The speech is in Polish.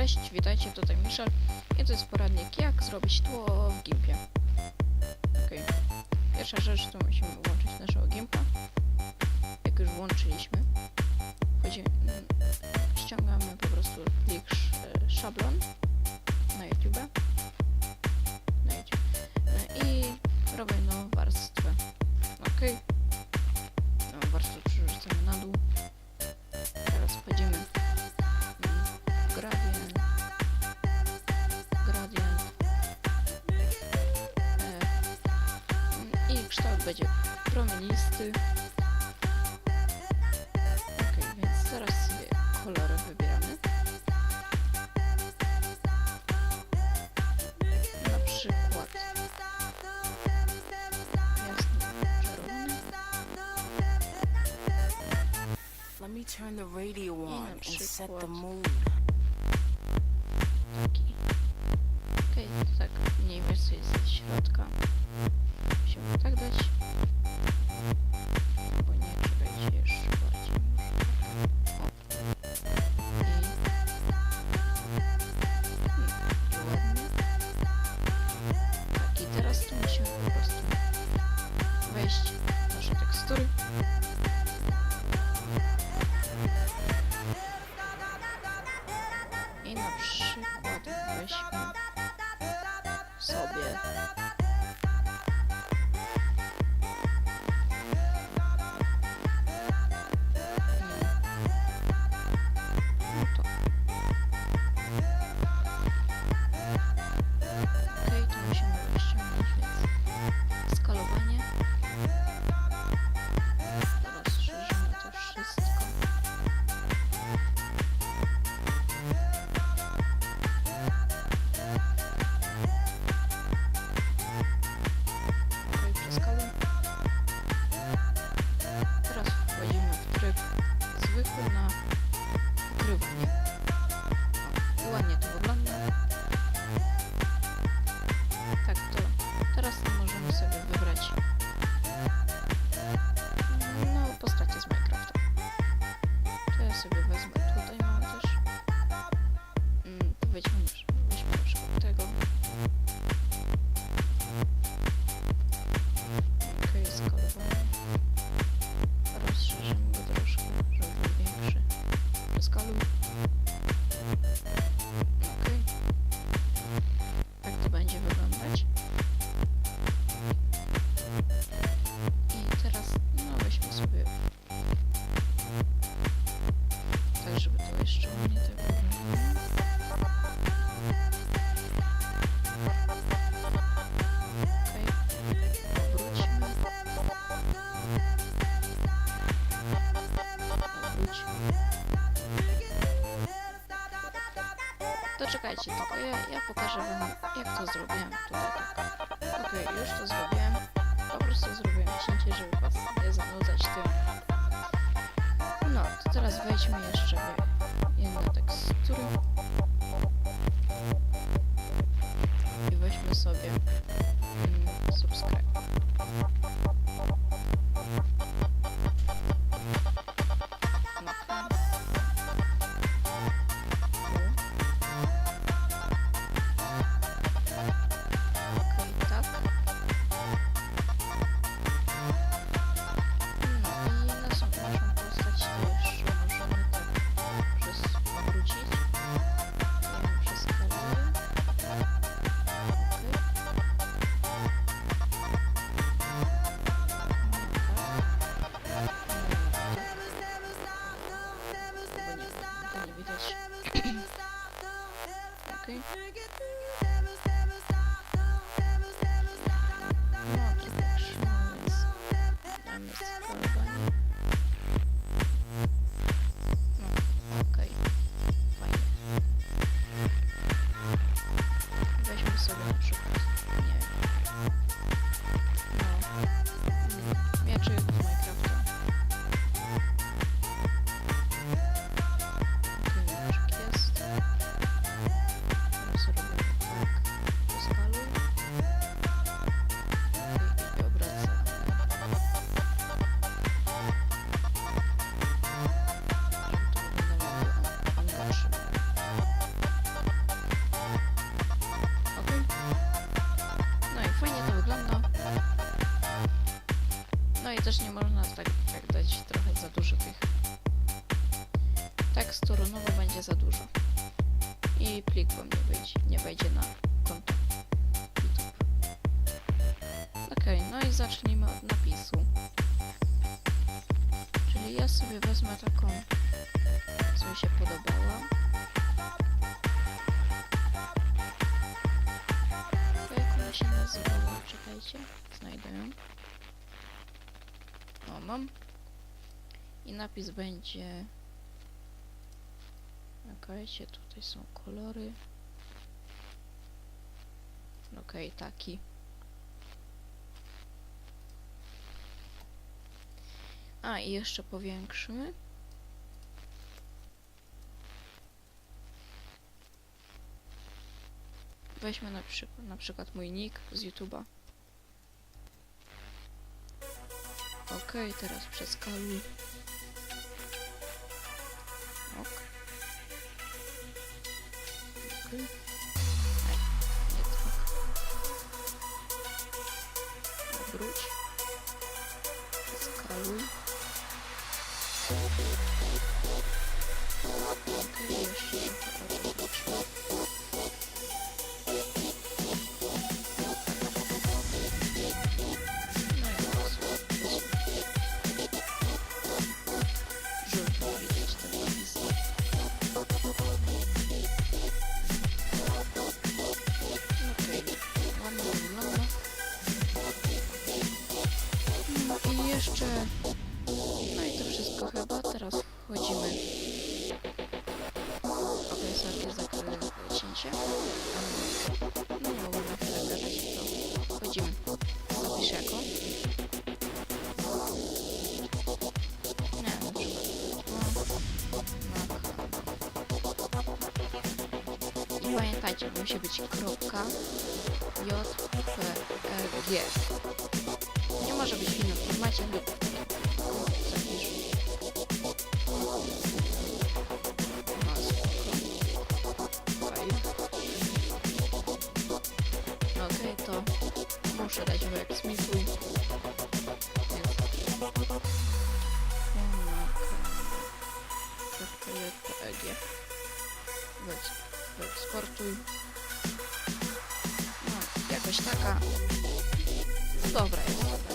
Cześć, witajcie, tutaj Michel i to jest poradnik jak zrobić tło w Gimpie. Okej, pierwsza rzecz to musimy włączyć naszego Gimpa. Jak już włączyliśmy, wchodzimy, ściągamy po prostu plik e, szablon kształt będzie promienisty. Ok, więc teraz sobie kolory wybieramy. Na przykład. Let me turn the radio on and set the mood. taki. Okej, to tak mniej więcej z środka. Musimy tak dać. Albo nie, czekajcie jeszcze bardziej. I... I teraz tu musimy po prostu wejść w nasze tekstury. I na przykład weźmy sobie czekajcie, tylko ja, ja pokażę wam jak to zrobiłem tutaj tak. Okej, już to zrobiłem. Po prostu zrobiłem cięcie, żeby was nie zanudzać tym. No, to teraz wejdźmy jeszcze w inne tekstury. I weźmy sobie bo nie też nie można tak, tak dać trochę za dużo tych tekstu, runowo będzie za dużo. I plik wam nie wejdzie, nie wejdzie na konto YouTube. Okej, no i zacznijmy od napisu. Czyli ja sobie wezmę taką, co mi się podobała. I napis będzie... Okejcie, tutaj są kolory. Okej, taki. A, i jeszcze powiększymy. Weźmy na przykład, na przykład mój nick z YouTube'a. Okej, teraz przeskaluj. Ok. Okej. Aj, nie tak. Obróć. Skaluj. O, I pamiętajcie, musi być kropka. J, P, E, G. Nie może być w innym formacie lub Wyeksportuj. No, jakoś taka. Dobra jest